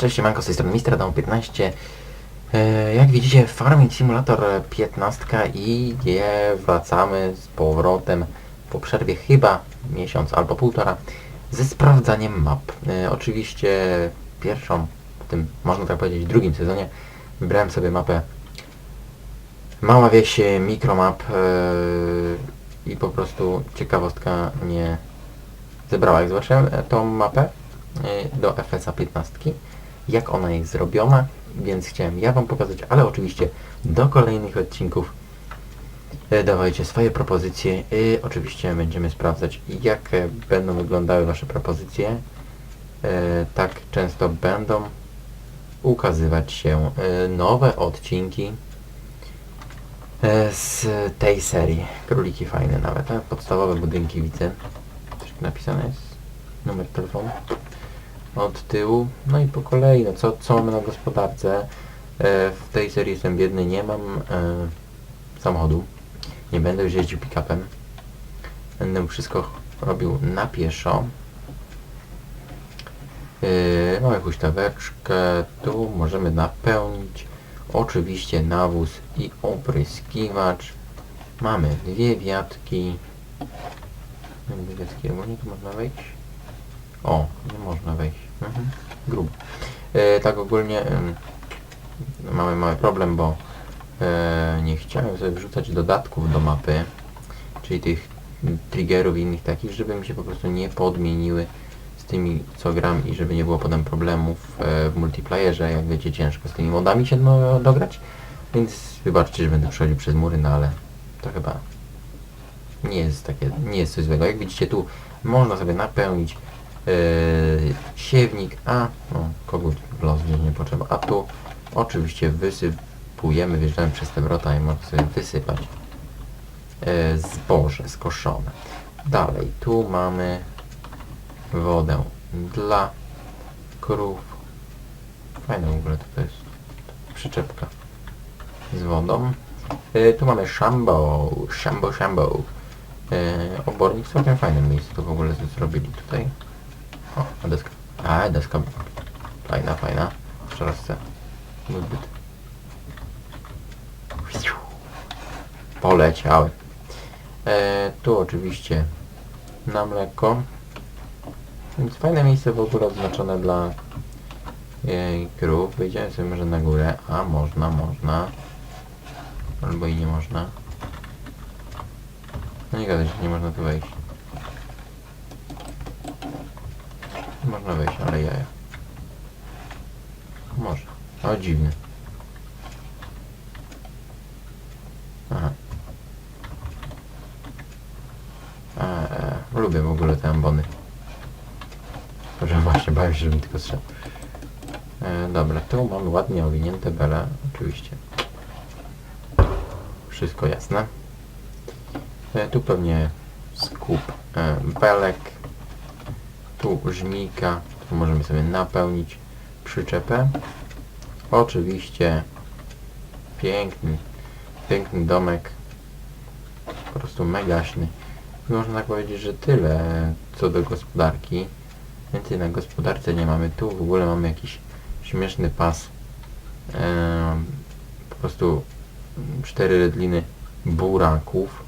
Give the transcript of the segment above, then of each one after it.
Cześć, siemanko, z tej strony Mister Adam 15. E, Jak widzicie, Farming Simulator 15 i je wracamy z powrotem po przerwie chyba miesiąc albo półtora ze sprawdzaniem map. E, Oczywiście pierwszą, w tym można tak powiedzieć drugim sezonie, wybrałem sobie mapę Mała Wieś e, Mikromap e, i po prostu ciekawostka mnie zebrała. Jak zobaczyłem tą mapę do FSA 15, jak ona jest zrobiona, więc chciałem ja Wam pokazać, ale oczywiście do kolejnych odcinków e, dawajcie swoje propozycje i oczywiście będziemy sprawdzać jak e, będą wyglądały Wasze propozycje. E, Tak często będą ukazywać się e, nowe odcinki e, z tej serii. Króliki fajne nawet, podstawowe budynki widzę. Coś napisane jest? Numer telefonu? Od tyłu. No i po kolei, no co, co mamy na gospodarce? E, w tej serii jestem biedny, nie mam e, samochodu. Nie będę już jeździł pick-upem. Będę wszystko robił na pieszo. Yy, mamy huśtaweczkę, tu możemy napełnić oczywiście nawóz i opryskiwacz. Mamy dwie wiatki. Dwie wiatki, ogólnie tu można wejść? O, nie można wejść. Mhm. Grubo. E, tak ogólnie em, mamy mały problem, bo e, nie chciałem sobie wrzucać dodatków do mapy, czyli tych triggerów i innych takich, żeby mi się po prostu nie podmieniły z tymi co gram i żeby nie było potem problemów e, w multiplayerze, jak wiecie ciężko z tymi modami się no, dograć, więc wybaczcie, że będę przechodził przez mury, no ale to chyba nie jest takie, nie jest coś złego. Jak widzicie tu można sobie napełnić Yy, siewnik, a no, kogut los wziąć nie potrzeba. A tu oczywiście wysypujemy, wjeżdżamy przez te wrota i można sobie wysypać yy, zboże skoszone. Dalej, tu mamy wodę dla krów. Fajne w ogóle to jest przyczepka z wodą. Yy, tu mamy szambo, szambo, szambo. Yy, obornik całkiem fajne miejsce to w ogóle zrobili tutaj. O, a deska. A, deska. Fajna, fajna. Jeszcze raz chcę. Byt. Poleciały. E, tu oczywiście na mleko. Więc fajne miejsce w ogóle oznaczone dla e, krów. Wyjdziemy sobie może na górę. A, można, można. Albo i nie można. No nie gadaj, że nie można tu wejść. Można wejść, ale jaja. Może. O, dziwny. Aha. E, e, lubię w ogóle te ambony. Że właśnie bawię się, żebym tylko strzał. E, dobra, tu mamy ładnie owinięte bele, oczywiście. Wszystko jasne. E, tu pewnie skup e, belek. Tu możemy sobie napełnić przyczepę. Oczywiście piękny, piękny domek. Po prostu megaśny. I Można tak powiedzieć, że tyle co do gospodarki. Więcej na gospodarce nie mamy. Tu w ogóle mamy jakiś śmieszny pas. Em, po prostu cztery redliny buraków.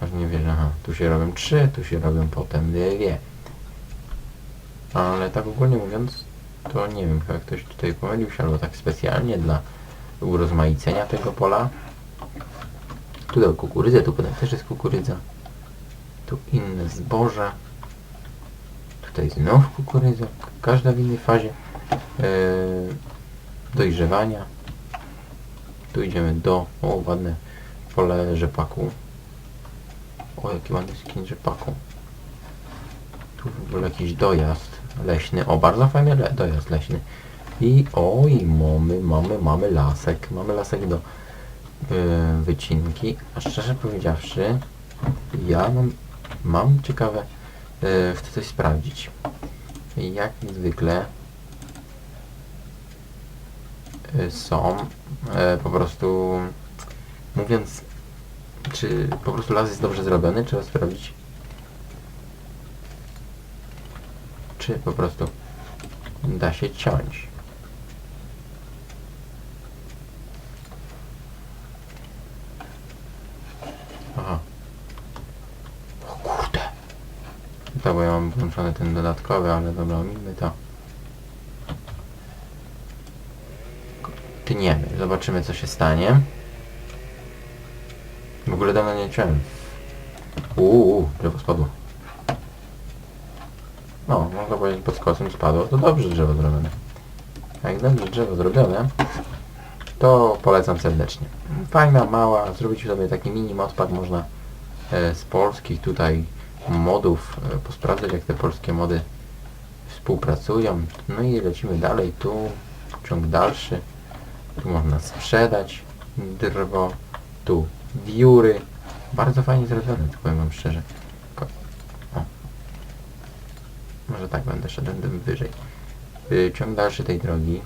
Aż nie wierzę, aha, tu się robią trzy, tu się robią potem dwie. Ale tak ogólnie mówiąc, to nie wiem, chyba ktoś tutaj pomylił się, albo tak specjalnie dla urozmaicenia tego pola. Tu dał kukurydzę, tu potem też jest kukurydza. Tu inne zboże. Tutaj znów kukurydza. Każda w innej fazie yy, dojrzewania. Tu idziemy do, o ładne pole rzepaku. O jaki ładny skin rzepaku. Tu w ogóle jakiś dojazd leśny. O, bardzo fajny le dojazd leśny. I oj, mamy, mamy, mamy lasek. Mamy lasek do yy, wycinki. A szczerze powiedziawszy, ja mam, mam ciekawe, yy, chcę coś sprawdzić. Jak zwykle yy, są yy, po prostu, mówiąc, czy po prostu las jest dobrze zrobiony, trzeba sprawdzić, czy po prostu da się ciąć. Aha. O kurde. To bo ja mam włączony ten dodatkowy, ale dobra, omijmy to. Tniemy, zobaczymy co się stanie. W ogóle dawno nie czułem. Uuu, drzewo spadło. No, można powiedzieć pod skosem spadło. To dobrze drzewo zrobione. A jak dobrze drzewo zrobione, to polecam serdecznie. Fajna, mała, zrobić sobie taki mini modpack można e, z polskich tutaj modów e, posprawdzać jak te polskie mody współpracują. No i lecimy dalej, tu ciąg dalszy. Tu można sprzedać drwo, tu wióry. Bardzo fajnie zrobione, to powiem wam szczerze. Ko- O. Może tak będę szedł wyżej. Y, Ciąg dalszy tej drogi.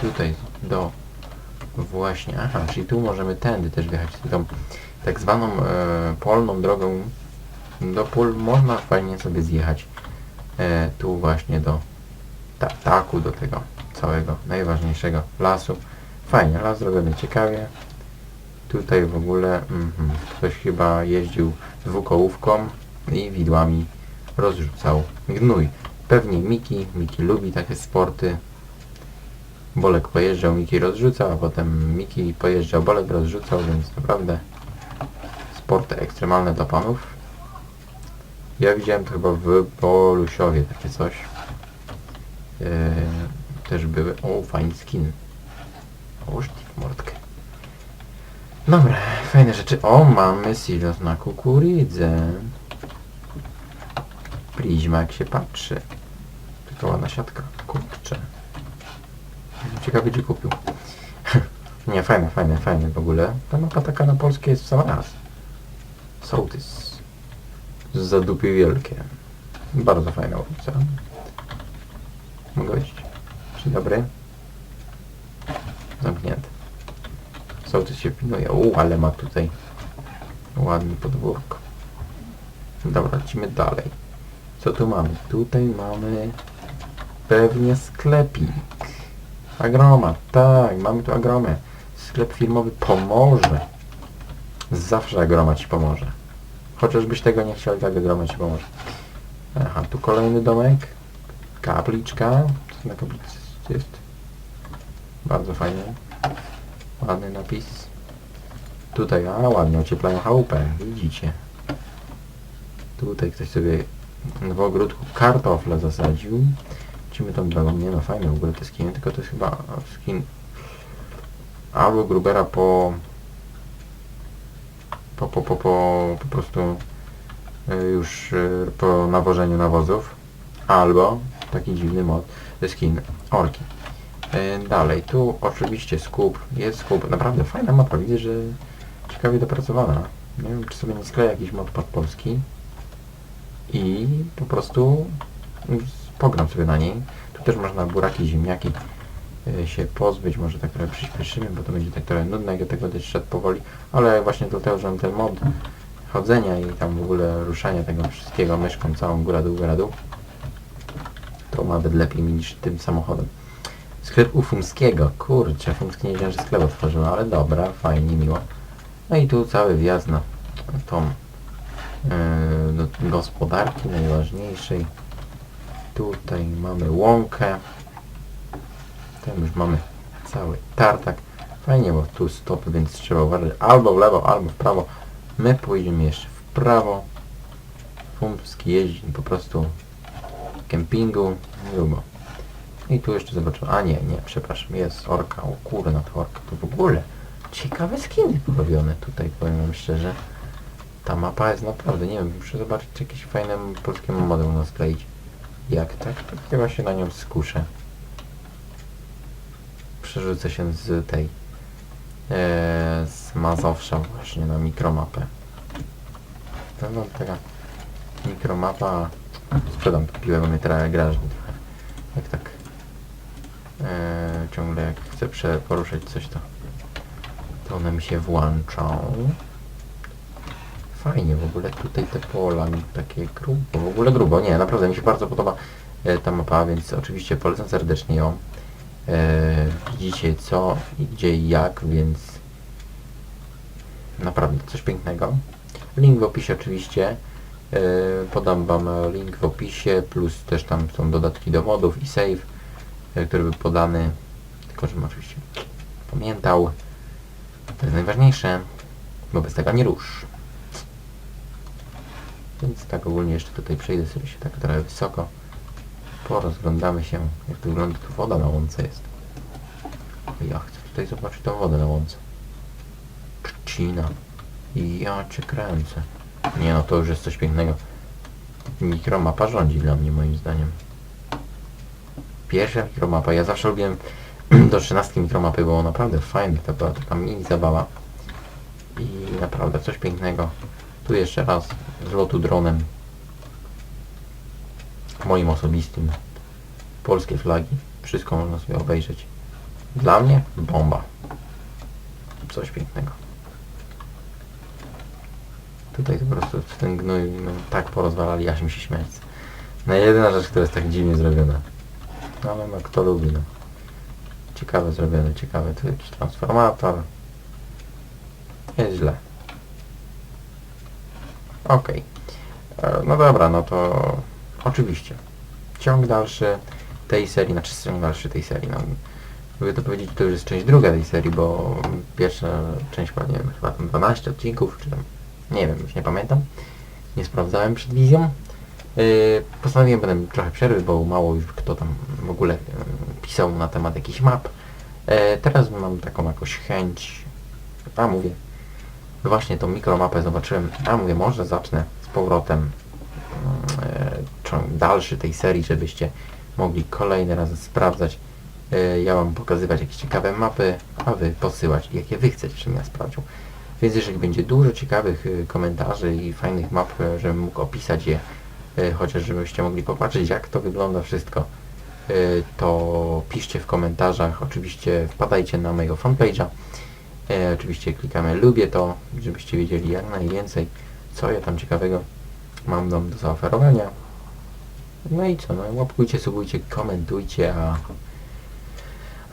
Tutaj do właśnie, aha, czyli tu możemy tędy też wjechać, tą tak zwaną e, polną drogą do pól można fajnie sobie zjechać e, tu właśnie do tartaku, do tego całego najważniejszego lasu. Fajnie, las zrobiony ciekawie. Tutaj w ogóle mhm, ktoś chyba jeździł dwukołówką i widłami rozrzucał gnój. Pewnie Miki, Miki lubi takie sporty. Bolek pojeżdżał, Miki rozrzucał, a potem Miki pojeżdżał, Bolek rozrzucał, więc naprawdę sporty ekstremalne dla panów. Ja widziałem to chyba w Bolusiowie takie coś. Eee, też były. O, fajny skin. O, w mordkę. Dobra, fajne rzeczy. O, mamy silos na kukurydzę. Prizma jak się patrzy. Taka ładna siatka. Kurczę. Ciekawy gdzie kupił. Nie, fajne, fajne, fajne w ogóle. Ta mapa taka na polskie jest w raz. Sołtys. Zadupie wielkie. Bardzo fajna ulica. Mogę wejść? Dzień dobry. Zamknięte. Sołtys się pilnuje. U, ale ma tutaj ładny podwórko. Dobra, lecimy dalej. Co tu mamy? Tutaj mamy pewnie sklepik. Agroma, tak, mamy tu agromę. Sklep firmowy pomoże. Zawsze agroma ci pomoże. Chociażbyś tego nie chciał, tak agroma ci pomoże. Aha, tu kolejny domek. Kapliczka. Co na kaplicy jest? Bardzo fajnie. Ładny napis. Tutaj, a ładnie ocieplają chałupę, widzicie. Tutaj ktoś sobie w ogródku kartofle zasadził. Lecimy tą drogą, nie no fajne w ogóle te skiny, tylko to jest chyba skin albo Grubera po po, po, po, po, po prostu y, już y, po nawożeniu nawozów albo taki dziwny mod skin orki. Y, Dalej, tu oczywiście skup, jest skup, naprawdę fajna mapa, widzę, że ciekawie dopracowana. Nie wiem, czy sobie nie skleję jakiś mod pod polski i po prostu pogram sobie na niej. Tu też można buraki, ziemniaki y, się pozbyć, może tak trochę przyspieszymy, bo to będzie tak trochę nudne, jak do tego też szedł powoli, ale właśnie dlatego, że mam ten mod chodzenia i tam w ogóle ruszania tego wszystkiego myszką całą góra dół, góra dół, to nawet lepiej mi niż tym samochodem. Sklep u Fumskiego, kurczę, Fumski nie wiedziałem, że sklep otworzył, ale dobra, fajnie, miło. No i tu cały wjazd na tą do gospodarki najważniejszej. Tutaj mamy łąkę. Tam już mamy cały tartak. Fajnie, bo tu stop, więc trzeba uważać albo w lewo, albo w prawo. My pójdziemy jeszcze w prawo. Fumski jeździ po prostu w kempingu. Grubo. I tu jeszcze zobaczymy. A nie, nie, przepraszam, jest orka. O kurna, to orka. To w ogóle ciekawe skiny porobione tutaj, powiem wam szczerze. Ta mapa jest naprawdę, nie wiem, muszę zobaczyć czy jakieś fajne polskie mody u nas skleić. Jak tak, chyba się na nią skuszę. Przerzucę się z tej e, z Mazowsza właśnie na mikromapę. To wam taka mikromapa sprzedam to piłę, bo mnie teraz grażni trochę. Jak tak e, ciągle jak chcę poruszać coś to to one mi się włączą. Fajnie w ogóle tutaj te pola mi takie grubo, w ogóle grubo, nie, naprawdę mi się bardzo podoba e, ta mapa, więc oczywiście polecam serdecznie ją. E, widzicie co, i gdzie i jak, więc naprawdę coś pięknego. Link w opisie oczywiście. E, podam Wam link w opisie, plus też tam są dodatki do modów i save, e, który był podany, tylko żebym oczywiście pamiętał. To jest najważniejsze, bo bez tego nie rusz. Więc tak ogólnie jeszcze tutaj przejdę sobie się tak trochę wysoko. Porozglądamy się, jak to wygląda. Tu woda na łące jest. Ja chcę tutaj zobaczyć tą wodę na łące. Trzcina. I ja cię kręcę. Nie no, to już jest coś pięknego. Mikromapa rządzi dla mnie, moim zdaniem. Pierwsza mikromapa. Ja zawsze lubiłem do 13 mikromapy, było naprawdę fajne. To była taka mini zabawa. I naprawdę coś pięknego. Tu jeszcze raz z lotu dronem. Moim osobistym. Polskie flagi. Wszystko można sobie obejrzeć. Dla mnie bomba. Coś pięknego. Tutaj po prostu ten gnój no, tak porozwalali, aż mi się śmiać. No jedyna rzecz, która jest tak dziwnie zrobiona. No ale no kto lubi, no. Ciekawe zrobione, ciekawe. Tu transformator. Jest źle. Okej. E, No dobra, no to oczywiście. Ciąg dalszy tej serii, znaczy ciąg dalszy tej serii, no. Mogę to powiedzieć, to już jest część druga tej serii, bo pierwsza część ma, nie wiem, chyba tam 12 odcinków, czy tam, nie wiem, już nie pamiętam. Nie sprawdzałem przed wizją. Yy, postanowiłem będę trochę przerwy, bo mało już kto tam w ogóle yy, pisał na temat jakichś map. E, teraz mam taką jakąś chęć, a mówię, właśnie tą mikromapę zobaczyłem, a mówię, może zacznę z powrotem e, ciąg dalszy tej serii, żebyście mogli kolejny raz sprawdzać. E, ja wam pokazywać jakieś ciekawe mapy, a wy posyłać jakie wy chcecie, żebym ja sprawdził. Więc jeżeli będzie dużo ciekawych y, komentarzy i fajnych map, e, żebym mógł opisać je, e, chociaż żebyście mogli popatrzeć jak to wygląda wszystko, e, to piszcie w komentarzach. Oczywiście wpadajcie na mojego fanpage'a. E, oczywiście klikamy lubię to, żebyście wiedzieli jak najwięcej, co ja tam ciekawego mam do zaoferowania. No i co, no łapkujcie, subujcie, komentujcie, a,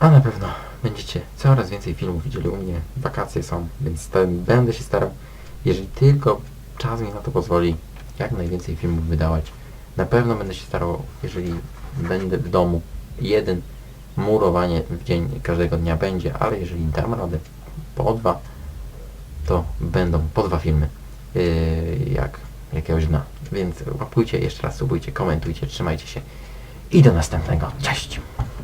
a na pewno będziecie coraz więcej filmów widzieli u mnie. Wakacje są, więc będę się starał, jeżeli tylko czas mi na to pozwoli, jak najwięcej filmów wydawać. Na pewno będę się starał, jeżeli będę w domu, jeden murowanie w dzień każdego dnia będzie, ale jeżeli dam radę po dwa, to będą po dwa filmy, yy, jak jakiegoś dna. Więc łapujcie, jeszcze raz subujcie, komentujcie, trzymajcie się i do następnego. Cześć!